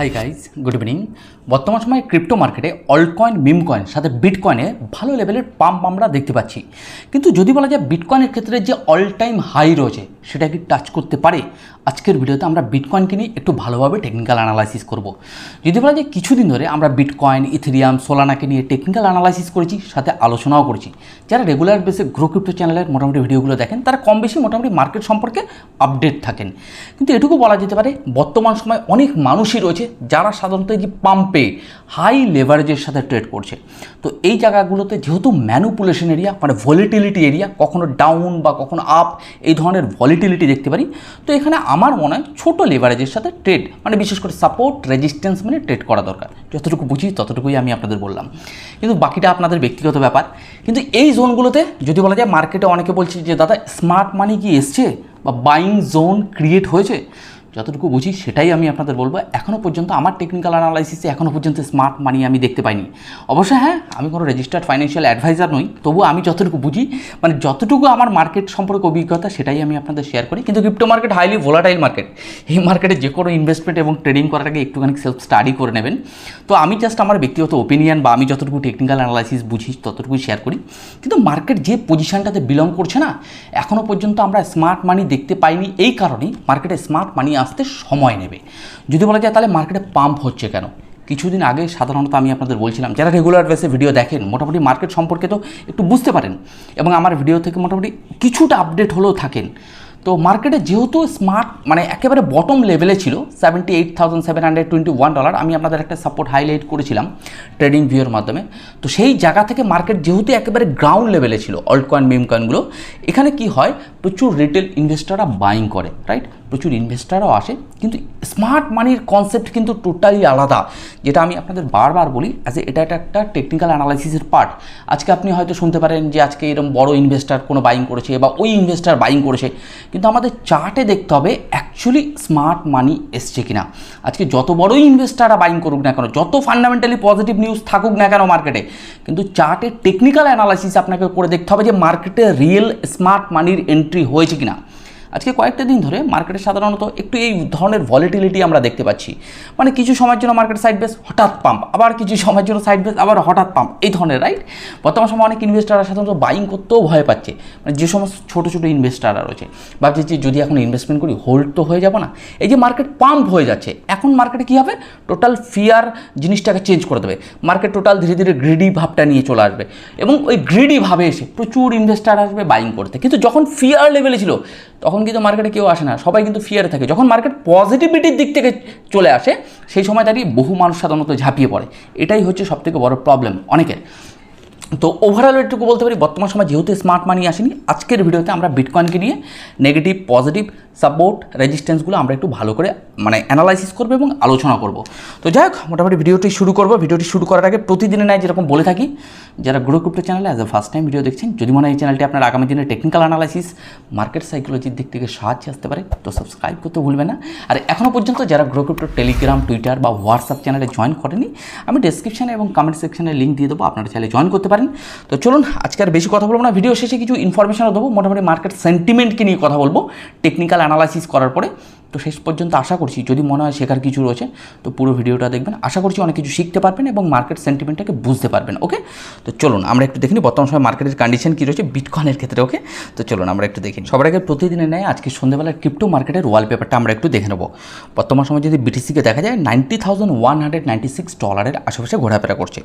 Hi guys good evening বর্তমান সময়ে crypto মার্কেটে অল্ট কয়েন মিম কয়েন সাথে বিটকয়েনে ভালো লেভেলের পাম্প আমরা দেখতে পাচ্ছি। কিন্তু যদি বলা যায় বিটকয়েনের ক্ষেত্রে যে অল টাইম হাই রয়েছে, সেটা কি টাচ করতে পারে? আজকের ভিডিওতে আমরা বিটকয়েনকে নিয়ে একটু ভালোভাবে টেকনিক্যাল অ্যানালাইসিস করব। যদি বলা যায় কিছুদিন ধরে আমরা বিটকয়েন ইথেরিয়াম সোলানাকে নিয়ে টেকনিক্যাল অ্যানালাইসিস করেছি, সাথে আলোচনাও করেছি। যারা রেগুলার বেসে গ্রো ক্রিপ্টো চ্যানেলের মোটামুটি ভিডিওগুলো দেখেন, তারা কম বেশি মোটামুটি মার্কেট সম্পর্কে আপডেট থাকেন। কিন্তু এটুকু বলা যেতে পারে, বর্তমান সময় অনেক মানুষই রয়েছে যারা সাধারণত এই যে পাম্পে হাই লেভারেজের সাথে ট্রেড করছে। তো এই জায়গাগুলোতে যেহেতু ম্যানুপুলেশন এরিয়া মানে ভলিটিলিটি এরিয়া কখনো ডাউন বা কখনো আপ এই ধরনের ভলিটিলিটি দেখতে পারি। তো এখানে আমার মনে হয় ছোটো লেভারেজের সাথে ট্রেড মানে বিশেষ করে সাপোর্ট রেজিস্ট্যান্স মানে ট্রেড করা দরকার। যতটুকু বুঝি ততটুকুই আমি আপনাদের বললাম। কিন্তু বাকিটা আপনাদের ব্যক্তিগত ব্যাপার। কিন্তু এই জোনগুলোতে যদি বলা যায় মার্কেটে অনেকে বলছে যে, দাদা স্মার্ট মানি কি এসছে? বা বাইং জোন ক্রিয়েট হয়েছে? যতটুকু বুঝি সেটাই আমি আপনাদের বলব। এখনও পর্যন্ত আমার টেকনিক্যাল অ্যানালাইসিসে এখনও পর্যন্ত স্মার্ট মানি আমি দেখতে পাইনি। অবশ্যই হ্যাঁ আমি কোনো রেজিস্টার্ড ফাইন্যান্সিয়াল অ্যাডভাইজার নই তবু আমি যতটুকু বুঝি মানে যতটুকু আমার মার্কেট সম্পর্কে অভিজ্ঞতা সেটাই আমি আপনাদের শেয়ার করি। কিন্তু crypto market highly volatile market এই মার্কেটে যে কোনো ইনভেস্টমেন্ট এবং ট্রেডিং করার আগে একটুখানি সেলফ স্টাডি করে নেবেন। তো আমি জাস্ট আমার ব্যক্তিগত ওপিনিয়ন বা আমি যতটুকু টেকনিক্যাল অ্যানালাইসিস বুঝি ততটুকু শেয়ার করি। কিন্তু মার্কেট যে পজিশনটাতে বিলং করছে না এখনও পর্যন্ত আমরা স্মার্ট মানি দেখতে পাইনি। এই কারণেই মার্কেটে স্মার্ট মানি আসতে সময় নেবে। যদি বলা যায় তাহলে মার্কেটে পাম্প হচ্ছে কেন? কিছুদিন আগে সাধারণত আমি আপনাদের বলছিলাম, যারা রেগুলার বেসে ভিডিও দেখেন, মোটামুটি মার্কেট সম্পর্কে তো একটু বুঝতে পারেন। এবং আমার ভিডিও থেকে মোটামুটি কিছুটা আপডেট হলেও থাকেন। তো মার্কেটে যেহেতু স্মার্ট মানে একেবারে বটম লেভেলে ছিল seventy eight thousand seven hundred twenty one dollar আমি আপনাদের একটা সাপোর্ট হাইলাইট করেছিলাম ট্রেডিং ভিউর মাধ্যমে। তো সেই জায়গা থেকে মার্কেট যেহেতু একেবারে গ্রাউন্ড লেভেলে ছিল অল্ট কয়েন মিম কয়েনগুলো এখানে কি হয়? প্রচুর রিটেল ইনভেস্টাররা বাইং করে রাইট প্রচুর ইনভেস্টাররাও আসে, কিন্তু স্মার্ট মানির কনসেপ্ট কিন্তু টোটালি আলাদা। যেটা আমি আপনাদের বারবার বলি অ্যাজ এ এটা একটা একটা টেকনিক্যাল অ্যানালাইসিসের পার্ট আজকে আপনি হয়তো শুনতে পারেন যে আজকে এরকম বড় ইনভেস্টার কোনো বাইং করেছে বা ওই ইনভেস্টার বাইং করেছে, কিন্তু আমাদের চার্টে দেখতে হবে অ্যাকচুয়ালি স্মার্ট মানি এসছে কিনা। আজকে যত বড়ই ইনভেস্টাররা বাইং করুক না কেন, যত ফান্ডামেন্টালি পজিটিভ নিউজ থাকুক না কেন মার্কেটে কিন্তু চার্টে টেকনিক্যাল অ্যানালাইসিস আপনাকে করে দেখতে হবে যে মার্কেটে রিয়েল স্মার্ট মানির এন্ট্রি হয়েছে কিনা? আজকে কয়েকটা দিন ধরে মার্কেটে সাধারণত একটু এই ধরনের ভলিটিলিটি আমরা দেখতে পাচ্ছি। মানে কিছু সময়ের জন্য মার্কেট সাইড বেস হঠাৎ পাম্প আবার কিছু সময়ের জন্য সাইড বেস আবার হঠাৎ পাম্প এই ধরনের রাইট বর্তমান সময় অনেক ইনভেস্টাররা সাধারণত বাইং করতেও ভয় পাচ্ছে। মানে যে সমস্ত ছোটো ছোটো ইনভেস্টাররা রয়েছে, ভাবছে যে যদি এখন ইনভেস্টমেন্ট করি হোল্ড তো হয়ে যাব না। এই যে মার্কেট পাম্প হয়ে যাচ্ছে, এখন মার্কেটে কী হবে? টোটাল ফিয়ার জিনিসটাকে চেঞ্জ করে দেবে। মার্কেট টোটাল ধীরে ধীরে গ্রিডি ভাবটা নিয়ে চলে আসবে। এবং ওই গ্রিডি ভাবে এসে প্রচুর ইনভেস্টার আসবে বাইং করতে। কিন্তু যখন ফিয়ার লেভেলে ছিল, তখন কিন্তু মার্কেটে কেউ আসে না, সবাই কিন্তু ফিয়ারে থাকে। যখন মার্কেট পজিটিভিটির দিক থেকে চলে আসে, সেই সময় তারই বহু মানুষ সাধারণত ঝাঁপিয়ে পড়ে। এটাই হচ্ছে সবথেকে বড় প্রবলেম অনেকের। তো ওভারঅল এটুকু বলতে পারি, বর্তমান সময় যেহেতু স্মার্ট মানি আসেনি, আজকের ভিডিওতে আমরা বিটকয়েনকে নিয়ে নেগেটিভ পজিটিভ সাপোর্ট রেজিস্ট্যান্সগুলো আমরা একটু ভালো করে মানে অ্যানালাইসিস করব এবং আলোচনা করব। তো যাই হোক, মোটামুটি ভিডিওটি শুরু করব। ভিডিওটি শুরু করার আগে প্রতিদিনের নাই যেরকম বলে থাকি, যারা গ্রো ক্রিপ্টো চ্যানেলে as a first time video দেখছেন, যদি মনে হয় এই চ্যানেলটি আপনার আগামী দিনের টেকনিক্যাল অ্যানালাইসিস মার্কেট সাইকোলজির দিক থেকে সাহায্য আসতে পারে, তো সাবস্ক্রাইব করতে ভুলবে না। আর এখনও পর্যন্ত যারা গ্রো ক্রিপ্টো টেলিগ্রাম টুইটার বা হোয়াটসঅ্যাপ চ্যানেলে জয়েন করেনি, আমি ডেসক্রিপশনে এবং কমেন্ট সেকশনে লিঙ্ক দিয়ে দেবো, আপনারা চাইলে জয়েন করতে পারেন। তো চলুন, আজকে আর বেশি কথা বলব না। ভিডিও শেষে কিছু ইনফরমেশনও দেবো। মোটামুটি মার্কেট সেন্টিমেন্টকে নিয়ে কথা বলব। টেকনিক্যাল অ্যানালাইসিস করার পরে। তো শেষ পর্যন্ত আশা করছি, যদি মনে হয় শেখার কিছু রয়েছে, তো পুরো ভিডিওটা দেখবেন। আশা করছি অনেক কিছু শিখতে পারবেন এবং মার্কেট সেন্টিমেন্টটাকে বুঝতে পারবেন ওকে তো চলুন, আমরা একটু দেখিনি বর্তমান সময় মার্কেটের কন্ডিশন কী রয়েছে বিটকয়েনের ক্ষেত্রে ওকে তো চলুন, আমরা একটু দেখিনি সবার আগে প্রতিদিনের নেয় আজকে সন্ধ্যেবেলার ক্রিপ্টো মার্কেটের ওয়ালপেপারটা আমরা একটু দেখে নেব। বর্তমান সময় যদি বিটিসিকে দেখা যায় ninety thousand one hundred ninety six ডলারের আশেপাশে ঘোরাফেরা করছে।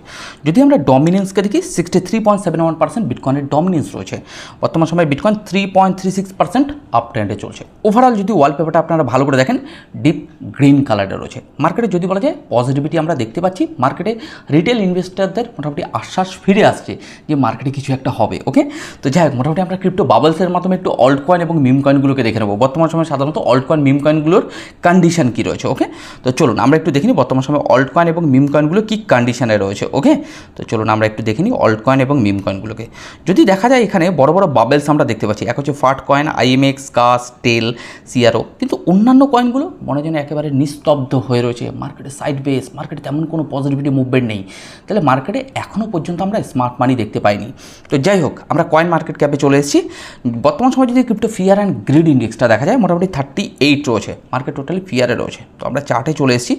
যদি আমরা ডমিনেন্সকে দেখি sixty three point seven one percent বিটকয়েনের dominance রয়েছে। বর্তমান সময় bitcoin three point three six percent up ট্রেন্ডে চলছে। ওভারঅল যদি ওয়ালপেপারটা আপনারা ভালো করে দেখেন ডিপ গ্রিন কালারের রয়েছে। মার্কেটে যদি বলা যায় পজিটিভিটি আমরা দেখতে পাচ্ছি। মার্কেটে রিটেল ইনভেস্টারদের মোটামুটি আশ্বাস ফিরে আসছে যে মার্কেটে কিছু একটা হবে ওকে তো যাই হোক, মোটামুটি আমরা ক্রিপ্টো বাবলসের মাধ্যমে একটু অল্ট কয়েন এবং মিম কয়েনগুলোকে দেখে নেব। বর্তমান সময় সাধারণত অল্ট কয়েন মিম কয়েনগুলোর কন্ডিশন কী রয়েছে ওকে তো চলুন, আমরা একটু দেখিনি বর্তমান সময় অল্ট কয়েন এবং মিম কয়েনগুলো কী কন্ডিশনে রয়েছে ওকে তো চলুন, আমরা একটু দেখিনি অল্ট কয়েন এবং মিম কয়েনগুলোকে যদি দেখা যায় এখানে বড় বড় বাবেলস আমরা দেখতে পাচ্ছি, এক হচ্ছে ফাট কয়েন আইএমএক্স কাস টেল সিআরও কিন্তু অন্য অন্যান্য কয়েনগুলো মনে যেন একেবারে নিস্তব্ধ হয়ে রয়েছে। মার্কেটে সাইড বেস মার্কেটে তেমন কোনো পজিটিভিটি মুভমেন্ট নেই। তাহলে মার্কেটে এখনও পর্যন্ত আমরা স্মার্ট মানি দেখতে পাইনি। তো যাই হোক, আমরা কয়েন মার্কেট ক্যাপে চলে এসেছি। বর্তমান সময় যদি ক্রিপ্টো ফিয়ার অ্যান্ড গ্রিড ইন্ডেক্সটা দেখা যায়, মোটামুটি থার্টি এইট রয়েছে মার্কেট টোটালি ফিয়ারে রয়েছে। তো আমরা চার্টে চলে এসেছি।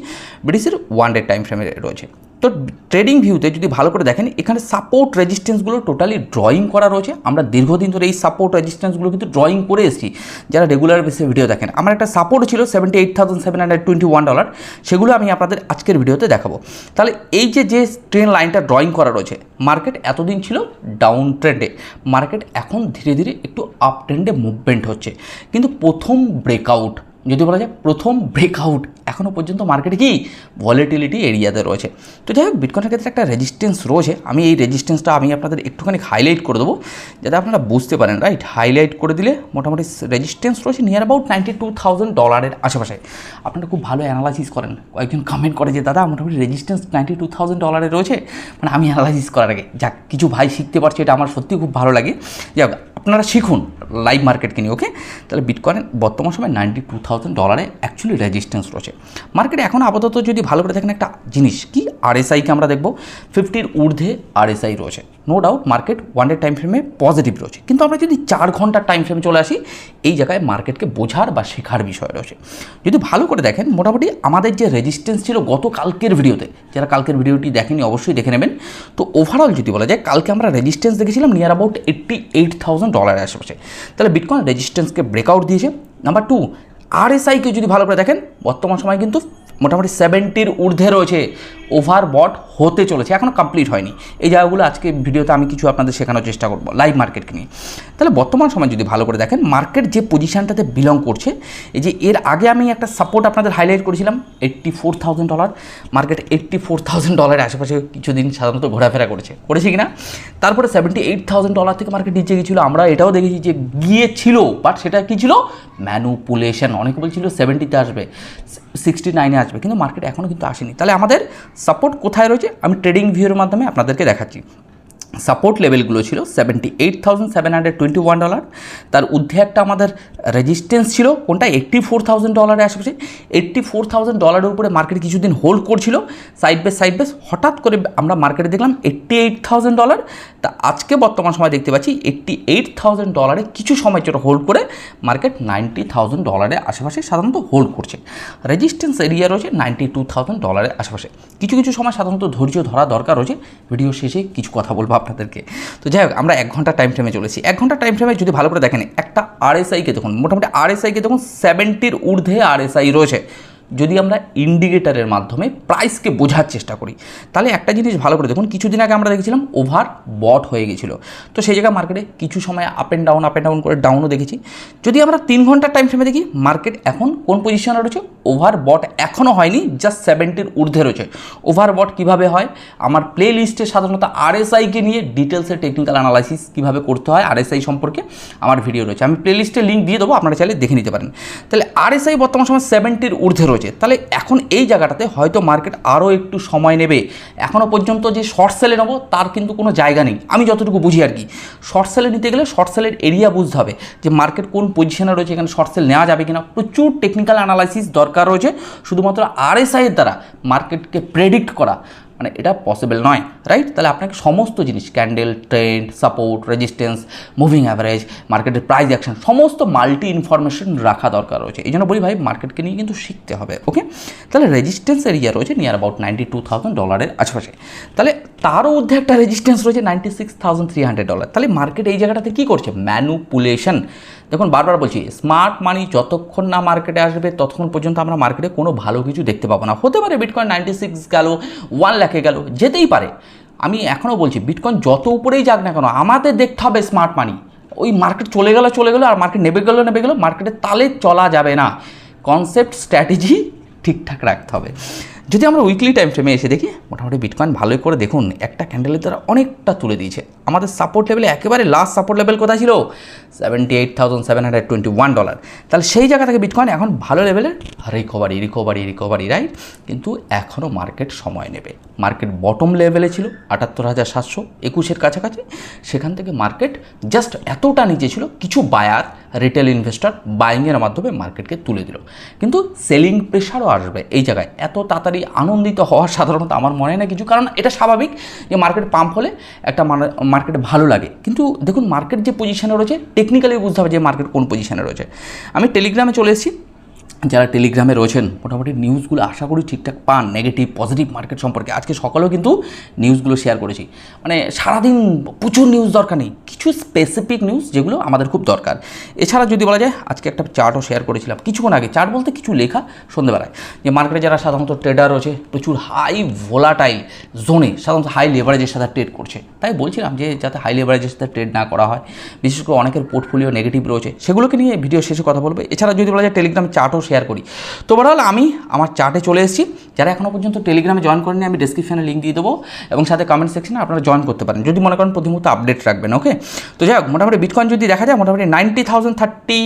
ব্রিটিশের ওয়ান ডে টাইম ফ্রেমে রয়েছে। তো ট্রেডিং ভিউতে যদি ভালো করে দেখেন, এখানে সাপোর্ট রেজিস্ট্যান্সগুলো টোটালি ড্রয়িং করা রয়েছে। আমরা দীর্ঘদিন ধরে এই সাপোর্ট রেজিস্ট্যান্সগুলো কিন্তু ড্রয়িং করে এসেছি। যারা রেগুলার বেসে ভিডিও দেখেন, আমার একটা সাপোর্ট ছিল seventy eight thousand seven twenty one dollar সেগুলো আমি আপনাদের আজকের ভিডিওতে দেখাবো। তাহলে এই যে যে ট্রেন লাইনটা ড্রয়িং করা রয়েছে মার্কেট এতদিন ছিল ডাউন ট্রেন্ডে মার্কেট এখন ধীরে ধীরে একটু আপ ট্রেন্ডে মুভমেন্ট হচ্ছে। কিন্তু প্রথম ব্রেকআউট যদি বলা যায় প্রথম ব্রেকআউট এখনও পর্যন্ত মার্কেটে কি ভলিটিলিটি এরিয়াতে রয়েছে। তো যাই হোক বিটকয়েনের ক্ষেত্রে একটা রেজিস্ট্যান্স রয়েছে। আমি এই রেজিস্ট্যান্সটা আমি আপনাদের একটুখানি হাইলাইট করে দেবো, যাতে আপনারা বুঝতে পারেন রাইট হাইলাইট করে দিলে মোটামুটি রেজিস্ট্যান্স রয়েছে near about ninety two thousand ডলারের আশেপাশে। আপনারা খুব ভালো অ্যানালাইসিস করেন। কয়েকজন কমেন্ট করে যে, দাদা, মোটামুটি রেজিস্ট্যান্স নাইনটি টু থাউজেন্ড ডলারের রয়েছে? মানে আমি অ্যানালাইসিস করার আগে, যাক, কিছু ভাই শিখতে পারছি, এটা আমার সত্যি খুব ভালো লাগে। যাক আপনারা শিখুন লাইভ মার্কেটকে নিয়ে ওকে তাহলে বিটকয়েন বর্তমান সময় নাইনটি টু থাউজেন্ড ডলারে অ্যাকচুয়ালি রেজিস্ট্যান্স রয়েছে মার্কেটে এখন আপাতত যদি ভালো করে দেখেন একটা জিনিস, কি আরএসআইকে আমরা দেখব। ফিফটির ঊর্ধ্বে আরএসআই রয়েছে। No doubt market one day time ফ্রেমে পজিটিভ রয়েছে। কিন্তু আমরা যদি চার ঘণ্টার টাইম ফ্রেমে চলে আসি, এই জায়গায় মার্কেটকে বোঝার বা শেখার বিষয় রয়েছে। যদি ভালো করে দেখেন, মোটামুটি আমাদের যে রেজিস্ট্যান্স ছিল গত কালকের ভিডিওতে, যারা কালকের ভিডিওটি দেখেনি অবশ্যই দেখে নেবেন। তো ওভারঅল যদি বলা যায়, কালকে আমরা রেজিস্ট্যান্স দেখেছিলাম near about eighty eight thousand ডলারের আশেপাশে। তাহলে বিটকয়েন রেজিস্ট্যান্সকে ব্রেকআউট দিয়েছে। নাম্বার টু আরএসআইকে যদি ভালো করে দেখেন, বর্তমান সময় কিন্তু মোটামুটি সেভেন্টির ঊর্ধ্বে রয়েছে। ওভার বট হতে চলেছে এখনও কমপ্লিট হয়নি। এই জায়গাগুলো আজকে ভিডিওতে আমি কিছু আপনাদের শেখানোর চেষ্টা করব লাইভ মার্কেটকে নিয়ে। তাহলে বর্তমান সময় যদি ভালো করে দেখেন মার্কেট যে পজিশানটাতে বিলং করছে, এই যে এর আগে আমি একটা সাপোর্ট আপনাদের হাইলাইট করেছিলাম eighty four dollar market eighty four thousand ডলারের আশেপাশে কিছুদিন সাধারণত ঘোরাফেরা করেছে। করেছে কিনা? তারপরে সেভেন্টি এইট থাউজেন্ড ডলার থেকে মার্কেট নিচে গিয়েছিল, আমরা এটাও দেখেছি যে গিয়েছিল বাট সেটা কী ছিল? ম্যানুপুলেশন অনেকে বলছিল সেভেন্টিতে আসবে সিক্সটি নাইনে আসবে, কিন্তু মার্কেট এখনও কিন্তু আসেনি। তাহলে আমাদের সাপোর্ট কোথায় রয়েছে? আমি ট্রেডিং ভিউর মাধ্যমে আপনাদেরকে দেখাচ্ছি। সাপোর্ট লেভেলগুলো ছিল seventy eight thousand seven hundred twenty one dollar তার ঊর্ধ্বে একটা আমাদের রেজিস্ট্যান্স ছিল, কোনটা? এইট্টি ফোর থাউজেন্ড ডলারের আশেপাশে। এইট্টি ফোর থাউজেন্ড ডলারের উপরে মার্কেট কিছুদিন হোল্ড করছিল। সাইড বেস সাইড বেস হঠাৎ করে আমরা মার্কেটে দেখলাম এইট্টি এইট থাউজেন্ড ডলার তা আজকে বর্তমান সময় দেখতে পাচ্ছি এইট্টি এইট থাউজেন্ড ডলারে কিছু সময় জন্য হোল্ড করে মার্কেট নাইনটি থাউজেন্ড ডলারের আশেপাশে সাধারণত হোল্ড করছে। রেজিস্ট্যান্স এরিয়া রয়েছে নাইনটি টু থাউজেন্ড ডলারের আশেপাশে। কিছু কিছু সময় সাধারণত ধৈর্য ধরা দরকার রয়েছে। ভিডিও শেষে কিছু কথা বলব আপনাদেরকে। তো যাই হোক, আমরা এক ঘণ্টা টাইম ফ্রেমে চলেছি। এক ঘণ্টা টাইম ফ্রেমে যদি ভালো করে দেখেন, একটা আরএসআইকে দেখুন, মোটামুটি আরএসআইকে দেখুন সেভেন্টির ঊর্ধ্বে আরএসআই রয়েছে। যদি আমরা ইন্ডিকেটারের মাধ্যমে প্রাইসকে বোঝার চেষ্টা করি, তাহলে একটা জিনিস ভালো করে দেখুন, কিছুদিন আগে আমরা দেখেছিলাম ওভার বট হয়ে গেছিল। তো সেই জায়গায় মার্কেটে কিছু সময় up and down up and down করে ডাউনও দেখেছি। যদি আমরা তিন ঘণ্টার টাইম ফ্রেমে দেখি মার্কেট এখন কোন পজিশনে রয়েছে? ওভার বট এখনও হয়নি জাস্ট সেভেন্টির ঊর্ধ্বে রয়েছে। ওভার বট কীভাবে হয়? আমার প্লে লিস্টে সাধারণত আরএসআইকে নিয়ে ডিটেলসে টেকনিক্যাল অ্যানালাইসিস কীভাবে করতে হয় আরএসআই সম্পর্কে আমার ভিডিও রয়েছে। আমি প্লে লিস্টে লিঙ্ক দিয়ে দেবো, আপনারা চাইলে দেখে নিতে পারেন। তাহলে আরএসআই বর্তমান সময় সেভেন্টির ঊর্ধ্বে রয়েছে। তাহলে এখন এই জায়গাটাতে হয়তো মার্কেট আরও একটু সময় নেবে। এখনও পর্যন্ত যে শর্ট সেলে নেব, তার কিন্তু কোনো জায়গা নেই। আমি যতটুকু বুঝি আর কি। শর্ট সেলে নিতে গেলে শর্ট সেলের এরিয়া বুঝতে হবে যে মার্কেট কোন পজিশনে রয়েছে, এখানে শর্ট সেল নেওয়া যাবে কিনা। প্রচুর টেকনিক্যাল অ্যানালাইসিস দরকার রয়েছে শুধুমাত্র আরএসআইয়ের দ্বারা মার্কেটকে প্রেডিক্ট করা। মানে এটা পসিবল নয় রাইট তাহলে আপনাকে সমস্ত জিনিস candle trend support resistance moving average মার্কেটের প্রাইস অ্যাকশন সমস্ত মাল্টি ইনফরমেশন রাখা দরকার রয়েছে। এই জন্য বলি ভাই মার্কেটকে নিয়ে কিন্তু শিখতে হবে ওকে তাহলে রেজিস্ট্যান্স এরিয়া রয়েছে near about ninety two thousand ডলারের আশেপাশে। তাহলে তারও মধ্যে একটা রেজিস্ট্যান্স রয়েছে ninety six thousand three hundred dollar তাহলে মার্কেট এই জায়গাটাতে কী করছে? ম্যানুপুলেশন দেখুন, বারবার বলছি স্মার্ট মানি যতক্ষণ না মার্কেটে আসবে, ততক্ষণ পর্যন্ত আমরা মার্কেটে কোনো ভালো কিছু দেখতে পাবো না। হতে পারে বিটকয়েন নাইনটি সিক্স গেল ওয়ান লাখে গেল, যেতেই পারে। আমি এখনও বলছি বিটকয়েন যত উপরেই যাক না কেন, আমাদের দেখতে হবে স্মার্ট মানি ওই মার্কেট চলে গেলো চলে গেলো, আর মার্কেট নেবে গেলো নেবে গেলো মার্কেটে তালে চলা যাবে না। কনসেপ্ট স্ট্র্যাটেজি ঠিকঠাক রাখতে হবে। যদি আমরা উইকলি টাইম ফ্রেমে এসে দেখি, মোটামুটি বিটকয়েন ভালোই করে দেখুন, একটা ক্যান্ডেলের দ্বারা অনেকটা তুলে দিয়েছে। আমাদের সাপোর্ট লেভেলে একেবারে লাস্ট সাপোর্ট লেভেল কোথায় ছিল? Seventy eight thousand seven twenty dollar তাহলে সেই জায়গা থেকে বিটকয়েন এখন ভালো লেভেলে রিকভারি রিকভারি রিকভারি রাইট কিন্তু এখনও মার্কেট সময় নেবে। মার্কেট বটম লেভেলে ছিল আটাত্তর হাজার সাতশো, একুশের কাছাকাছি। সেখান থেকে মার্কেট জাস্ট এতটা নিচে ছিল, কিছু বায়ার রিটেল ইনভেস্টর বাইংয়ের মাধ্যমে মার্কেটকে তুলে দিল। কিন্তু সেলিং প্রেশারও আসবে এই জায়গায়। এত তাড়াতাড়ি আনন্দিত হওয়া সাধারণত আমার মনে হয় না কিছু। কারণ এটা স্বাভাবিক যে মার্কেট পাম্প হলে একটা মার্কেট ভালো লাগে। কিন্তু দেখুন মার্কেট যে পজিশানে রয়েছে টেকনিক্যালি বুঝতে হবে যে মার্কেট কোন পজিশানে রয়েছে। আমি টেলিগ্রামে চলে এসেছি। যারা টেলিগ্রামে রয়েছেন, মোটামুটি নিউজগুলো আশা করি ঠিকঠাক পান নেগেটিভ পজিটিভ মার্কেট সম্পর্কে। আজকে সকালেও কিন্তু নিউজগুলো শেয়ার করেছি। মানে সারাদিন প্রচুর নিউজ দরকার নেই, কিছু স্পেসিফিক নিউজ যেগুলো আমাদের খুব দরকার। এছাড়া যদি বলা যায়, আজকে একটা চার্টও শেয়ার করেছিলাম। কিছুক্ষণ আগে চার্ট বলতে কিছু লেখা সন্ধ্যেবেলায় যে মার্কেটে যারা সাধারণত ট্রেডার রয়েছে, প্রচুর হাই ভোলাটাইল জোনে সাধারণত হাই লেভারেজের সাথে ট্রেড করছে। তাই বলছিলাম যে, যাতে হাই লেভারেজের সাথে ট্রেড না করা হয়, বিশেষ করে অনেকের পোর্টফোলিও নেগেটিভ রয়েছে, সেগুলোকে নিয়ে ভিডিও শেষে কথা বলবে। এছাড়া যদি বলা যায় টেলিগ্রাম চার্টও শেয়ার করি। তো ওভারঅল আমি আমার চার্টে চলে এসেছি। যারা এখনও পর্যন্ত টেলিগ্রামে জয়েন করেনি আমি ডিসক্রিপশনে লিঙ্ক দিয়ে দেবো এবং সাথে কমেন্ট সেকশনে আপনারা জয়েন করতে পারেন। যদি মনে করেন প্রতি মুহূর্তে আপডেট রাখবেন ওকে তো যাই হোক, মোটামুটি বিটকয়েন যদি দেখা যায়, মোটামুটি ninety thousand thirty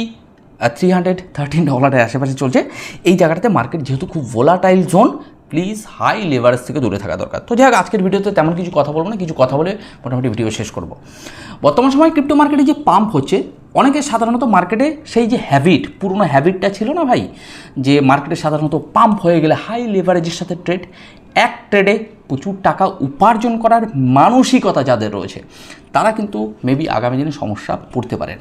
three hundred thirteen ডলারের আশেপাশে চলছে। এই জায়গাটাতে মার্কেট যেহেতু খুব volatile zone please high leverage থেকে দূরে থাকা দরকার। তো যাই হোক, আজকের ভিডিওতে তেমন কিছু কথা বলব না, কিছু কথা বলে মোটামুটি ভিডিও শেষ করব। বর্তমান সময় ক্রিপ্টো মার্কেটে যে পাম্প হচ্ছে অনেকে সাধারণত মার্কেটে সেই যে হ্যাবিট পুরনো হ্যাবিটটা ছিল না ভাই? যে মার্কেটে সাধারণত পাম্প হয়ে গেলে হাই লেভারেজের সাথে ট্রেড এক ট্রেডে প্রচুর টাকা উপার্জন করার মানসিকতা যাদের রয়েছে, তারা কিন্তু মেবি আগামী দিনে সমস্যা পড়তে পারেন।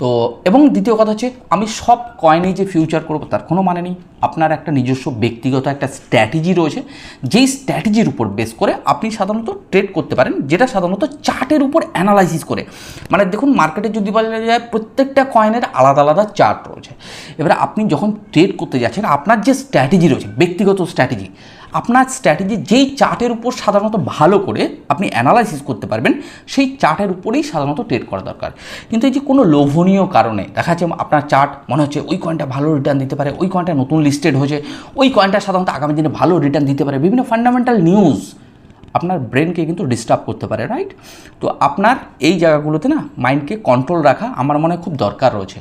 তো, এবং দ্বিতীয় কথা হচ্ছে, আমি সব কয়েনেই যে ফিউচার করব, তার কোনো মানে নেই। আপনার একটা নিজস্ব ব্যক্তিগত একটা স্ট্র্যাটেজি রয়েছে, যেই স্ট্র্যাটেজির উপর বেস করে আপনি সাধারণত ট্রেড করতে পারেন, যেটা সাধারণত চার্টের উপর অ্যানালাইসিস করে। মানে দেখুন মার্কেটে যদি বলা যায়, প্রত্যেকটা কয়েনের আলাদা আলাদা চার্ট রয়েছে। এবারে আপনি যখন ট্রেড করতে যাচ্ছেন, আপনার যে স্ট্র্যাটেজি রয়েছে, ব্যক্তিগত স্ট্র্যাটেজি আপনার স্ট্র্যাটেজি যেই চার্টের উপর সাধারণত ভালো করে আপনি অ্যানালাইসিস করতে পারবেন, সেই চার্টের উপরেই সাধারণত ট্রেড করা দরকার। কিন্তু এই যে কোনো লোভনীয় কারণে দেখা যাচ্ছে আপনার চার্ট মনে হচ্ছে ওই কয়েনটা ভালো রিটার্ন দিতে পারে, ওই কয়েনটা নতুন লিস্টেড হয়েছে, ওই কয়েনটা সাধারণত আগামী দিনে ভালো রিটার্ন দিতে পারে, বিভিন্ন ফান্ডামেন্টাল নিউজ আপনার ব্রেনকে কিন্তু ডিস্টার্ব করতে পারে রাইট তো আপনার এই জায়গাগুলোতে না মাইন্ডকে কন্ট্রোল রাখা আমার মনে খুব দরকার রয়েছে।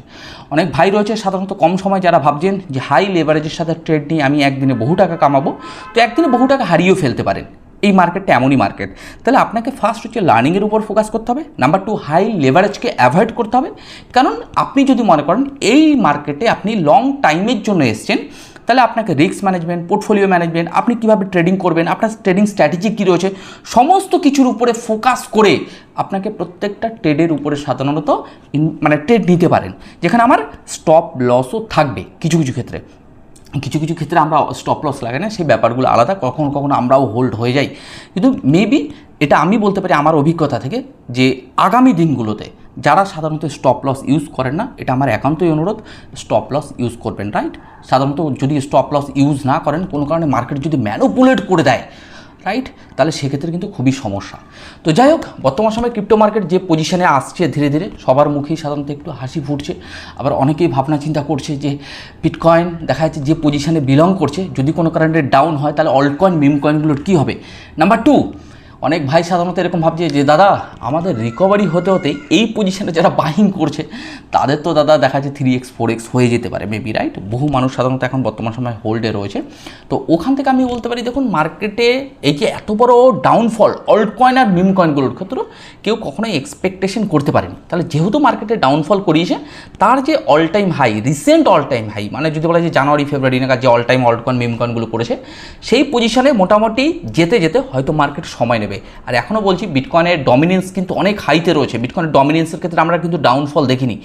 অনেক ভাই রয়েছে, সাধারণত কম সময় যারা ভাবছেন যে, হাই লেভারেজের সাথে ট্রেড নিয়ে আমি একদিনে বহু টাকা কামাবো? তো একদিনে বহু টাকা হারিয়েও ফেলতে পারেন। এই মার্কেটটা এমনই মার্কেট তাহলে আপনাকে ফার্স্ট হচ্ছে লার্নিংয়ের উপর ফোকাস করতে হবে। নাম্বার টু হাই লেভারেজকে অ্যাভয়েড করতে হবে। কারণ আপনি যদি মনে করেন, এই মার্কেটে আপনি লং টাইমের জন্য এসছেন তাহলে আপনাকে রিস্ক ম্যানেজমেন্ট পোর্টফোলিও ম্যানেজমেন্ট আপনি কীভাবে ট্রেডিং করবেন, আপনার ট্রেডিং স্ট্র্যাটেজি কী রয়েছে, সমস্ত কিছুর উপরে ফোকাস করে আপনাকে প্রত্যেকটা ট্রেডের উপরে সাধারণত মানে ট্রেড নিতে পারেন। যেখানে আমার স্টপ লসও থাকবে কিছু কিছু ক্ষেত্রে। কিছু কিছু ক্ষেত্রে আমরা স্টপ লস লাগে না, সেই ব্যাপারগুলো আলাদা, কখনো কখনো আমরাও হোল্ড হয়ে যাই। কিন্তু মেবি এটা আমি বলতে পারি আমার অভিজ্ঞতা থেকে যে আগামী দিনগুলোতে যারা সাধারণত স্টপ লস ইউজ করেন না, এটা আমার একান্তই অনুরোধ স্টপ লস ইউজ করবেন রাইট সাধারণত যদি স্টপ লস ইউজ না করেন, কোনো কারণে মার্কেট যদি ম্যানুপুলেট করে দেয় রাইট তাহলে সেক্ষেত্রে কিন্তু খুবই সমস্যা। তো যাই হোক, বর্তমান সময় ক্রিপ্টো মার্কেট যে পজিশনে আসছে ধীরে ধীরে, সবার মুখেই সাধারণত একটু হাসি ফুটছে। আবার অনেকেই ভাবনা চিন্তা করছে যে বিটকয়েন দেখা যাচ্ছে যে পজিশনে বিলং করছে, যদি কোনো কারণে ডাউন হয়, তাহলে অল্ট কয়েন মিম কয়েনগুলোর কী হবে? নাম্বার টু অনেক ভাই সাধারণত এরকম ভাবছে যে, দাদা, আমাদের রিকভারি হতে হতে এই পজিশনে যারা বাইং করছে, তাদের তো দাদা দেখা যাচ্ছে থ্রি এক্স ফোর এক্স হয়ে যেতে পারে মেবি রাইট বহু মানুষ সাধারণত এখন বর্তমান সময় হোল্ডে রয়েছে। তো ওখান থেকে আমি বলতে পারি, দেখুন মার্কেটে এই যে এত বড় ডাউনফল অল্ট কয়েন আর মিম কয়েনগুলোর ক্ষেত্রে কেউ কখনোই এক্সপেকটেশন করতে পারেনি। তাহলে যেহেতু মার্কেটে ডাউনফল করিয়েছে, তার যে all time high recent all time high মানে যদি বলা যায় জানুয়ারি, ফেব্রুয়ারি নাগাদ যে all time alt coin meme কয়েনগুলো করেছে, সেই পজিশনে মোটামুটি যেতে যেতে হয়তো মার্কেট সময় নেবে। আর এখনও বলছি বিটকয়েনের ডমিনেন্স কিন্তু অনেক হাইতে রয়েছে। বিটকয়েনের ডমিনেন্সের ক্ষেত্রে আমরা কিন্তু ডাউনফল দেখিনি।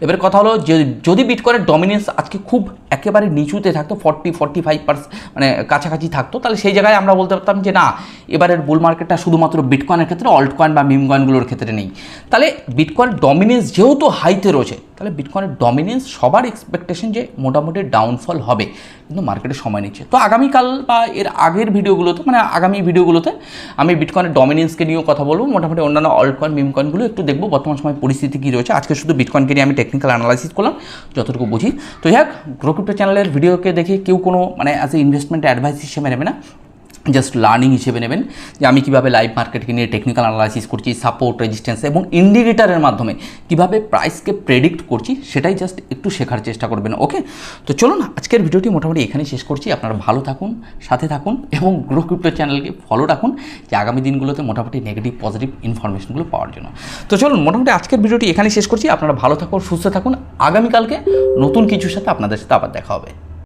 এবার কথা হলো, যে, যদি বিটকয়েনের ডমিনেন্স আজকে খুব একেবারে নিচুতে থাকতো ফর্টি ফর্টি ফাইভ পার্সেন্ট মানে কাছাকাছি থাকতো, তাহলে সেই জায়গায় আমরা বলতে পারতাম যে, না, এবারের বুল মার্কেটটা শুধুমাত্র বিটকয়েনের ক্ষেত্রে অল্ট কয়েন বা মিম কয়েনগুলোর ক্ষেত্রে নেই। তাহলে বিটকয়েন ডমিনেন্স যেহেতু হাইতে রয়েছে তাহলে বিটকয়েনের ডমিনেন্স সবার এক্সপেকটেশন যে মোটামুটি ডাউনফল হবে। কিন্তু মার্কেটে সময় নিচ্ছে। তো আগামীকাল বা এর আগের ভিডিওগুলোতে মানে আগামী ভিডিওগুলোতে আমি বিটকয়েনের ডমিনেন্সকে নিয়েও কথা বলব। মোটামুটি অন্যান্য অল্ট কয়েন মিম কয়েনগুলো একটু দেখব, বর্তমান সময় পরিস্থিতি কী রয়েছে। আজকে শুধু বিটকয়েনকে নিয়ে আমি টেকনিক্যাল অ্যানালাইসিস করলাম, যতটুকু বুঝি। তো যাই হোক গ্রোক্রিপ্টো চ্যানেলের ভিডিওকে দেখে কেউ কোনো মানে অ্যাজ এ ইনভেস্টমেন্ট অ্যাডভাইস হিসেবে নেবে না। জাস্ট লার্নিং হিসেবে নেবেন যে আমি কীভাবে লাইভ মার্কেটকে নিয়ে টেকনিক্যাল অ্যানালাইসিস করছি সাপোর্ট রেজিস্ট্যান্স এবং ইন্ডিকেটারের মাধ্যমে কীভাবে প্রাইসকে প্রেডিক্ট করছি সেটাই জাস্ট একটু শেখার চেষ্টা করবেন ওকে তো চলুন আজকের ভিডিওটি মোটামুটি এখানেই শেষ করছি। আপনারা ভালো থাকুন, সাথে থাকুন এবং গ্রো ক্রিপ্টো চ্যানেলকে ফলো রাখুন যে আগামী দিনগুলোতে মোটামুটি নেগেটিভ পজিটিভ ইনফরমেশনগুলো পাওয়ার জন্য। তো চলুন মোটামুটি আজকের ভিডিওটি এখানেই শেষ করছি। আপনারা ভালো থাকুন, সুস্থ থাকুন। আগামীকালকে নতুন কিছুর সাথে আপনাদের সাথে আবার দেখা হবে।